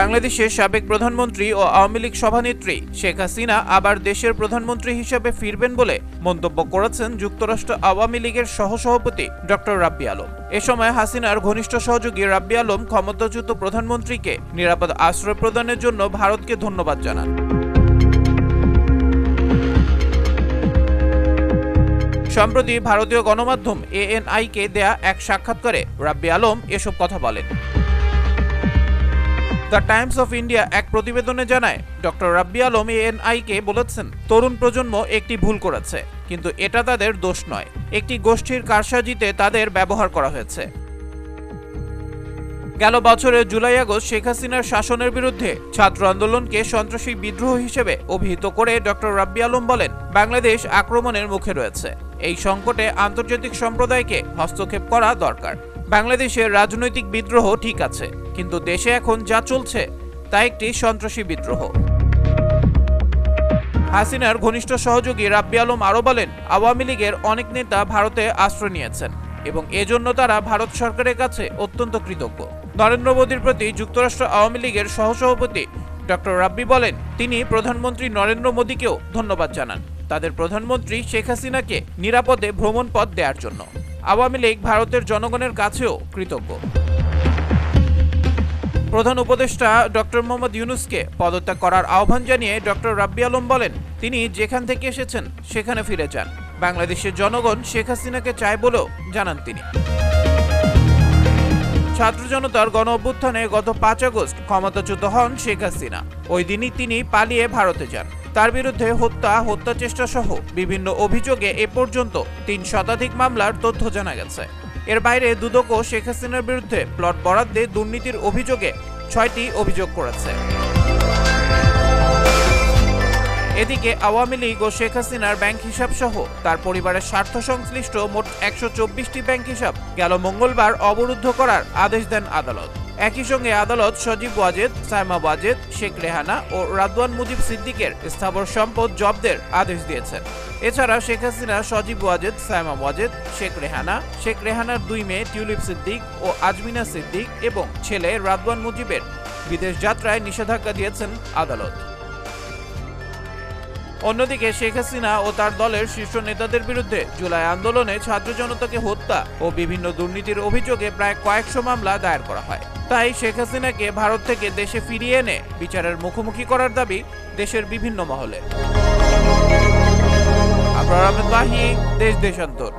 বাংলাদেশের সাবেক প্রধানমন্ত্রী ও আওয়ামী লীগ সভানেত্রী শেখ হাসিনা আবার দেশের প্রধানমন্ত্রী হিসেবে ফিরবেন বলে মন্তব্য করেছেন যুক্তরাষ্ট্র আওয়ামী লীগের সহসভাপতি ডক্টর রাব্বি আলম। এ সময় হাসিনার ঘনিষ্ঠ সহযোগী রাব্বি আলম ক্ষমতাচ্যুত প্রধানমন্ত্রীকে নিরাপদ আশ্রয় প্রদানের জন্য ভারতকে ধন্যবাদ জানান। সম্প্রতি ভারতীয় গণমাধ্যম এএনআইকে দেয়া এক সাক্ষাৎকারে রাব্বি আলম এসব কথা বলেন। দ্য টাইমস অফ ইন্ডিয়া এক প্রতিবেদনে জানায়, ডক্টর রাব্বি আলম এএনআইকে বলেছেন, তরুণ প্রজন্ম একটি ভুল করেছে, কিন্তু এটা তাদের দোষ নয়। একটি গোষ্ঠীর কারসাজিতে তাদের ব্যবহার করা হয়েছে। গেল বছরের জুলাই আগস্ট শেখ হাসিনার শাসনের বিরুদ্ধে ছাত্র আন্দোলনকে সন্ত্রাসী বিদ্রোহ হিসেবে অভিহিত করে ডক্টর রাব্বি আলম বলেন, বাংলাদেশ আক্রমণের মুখে রয়েছে। এই সংকটে আন্তর্জাতিক সম্প্রদায়কে হস্তক্ষেপ করা দরকার। বাংলাদেশের রাজনৈতিক বিদ্রোহ ঠিক আছে, কিন্তু দেশে এখন যা চলছে, তা একটি সন্ত্রাসী বিদ্রোহ। হাসিনার ঘনিষ্ঠ সহযোগী রাব্বি আলম আরও বলেন, আওয়ামী লীগের অনেক নেতা ভারতে আশ্রয় নিয়েছেন এবং এজন্য তারা ভারত সরকারের কাছে অত্যন্ত কৃতজ্ঞ। নরেন্দ্র মোদীর প্রতি যুক্তরাষ্ট্র আওয়ামী লীগের সহসভাপতি ডক্টর রাব্বি বলেন, তিনি প্রধানমন্ত্রী নরেন্দ্র মোদীকেও ধন্যবাদ জানান, তাদের প্রধানমন্ত্রী শেখ হাসিনাকে নিরাপদে ভ্রমণ পথ দেওয়ার জন্য। আওয়ামী লীগ ভারতের জনগণের কাছেও কৃতজ্ঞ। প্রধান উপদেষ্টা ডক্টর মোহাম্মদ ইউনুসকে পদত্যাগ করার আহ্বান জানিয়ে ডক্টর রাব্বি আলম বলেন, তিনি যেখান থেকে এসেছেন সেখানে ফিরে যান। বাংলাদেশের জনগণ শেখ হাসিনাকে চায় বলেও জানান তিনি। ছাত্র জনতার গণ অভ্যুত্থানে গত পাঁচ আগস্ট ক্ষমতাচ্যুত হন শেখ হাসিনা। ওই দিনই তিনি পালিয়ে ভারতে যান। তার বিরুদ্ধে হত্যা হত্যা চেষ্টা সহ বিভিন্ন অভিযোগে এ পর্যন্ত তিন শতাধিক মামলার তথ্য জানা গেছে। এর বাইরে দুদক ও শেখ হাসিনার বিরুদ্ধে প্লট বরাদ্দে দুর্নীতির অভিযোগে ছয়টি অভিযোগ করেছে। এদিকে আওয়ামী লীগ ও শেখ হাসিনার ব্যাংক হিসাব সহ তার পরিবারের স্বার্থ সংশ্লিষ্ট মোট একশো ব্যাংক হিসাব গেল মঙ্গলবার অবরুদ্ধ করার আদেশ দেন আদালত। একই সঙ্গে আদালত সজীব ওয়াজেদ, সাইমা ওয়াজেদ, শেখ রেহানা ও রাদওয়ান মুজিব সিদ্দিকের স্থাবর সম্পদ জব্দের আদেশ দিয়েছেন। এছাড়া শেখ হাসিনা, সজীব ওয়াজেদ, সাইমা ওয়াজেদ, শেখ রেহানা, শেখ রেহানার দুই মেয়ে টিউলিপ সিদ্দিক ও আজমিনা সিদ্দিক এবং ছেলে রাদওয়ান মুজিবের বিদেশ যাত্রায় নিষেধাজ্ঞা দিয়েছেন আদালত। অন্যদিকে শেখ হাসিনা ও তার দলের শীর্ষ নেতাদের বিরুদ্ধে জুলাই আন্দোলনে ছাত্র জনতাকে হত্যা ও বিভিন্ন দুর্নীতির অভিযোগে প্রায় কয়েকশো মামলা দায়ের করা হয়। তাই শেখ হাসিনাকে ভারত থেকে দেশে ফিরিয়ে এনে বিচারের মুখোমুখি করার দাবি দেশের বিভিন্ন মহলে। আবরার মাহি দেশ দেশান্তর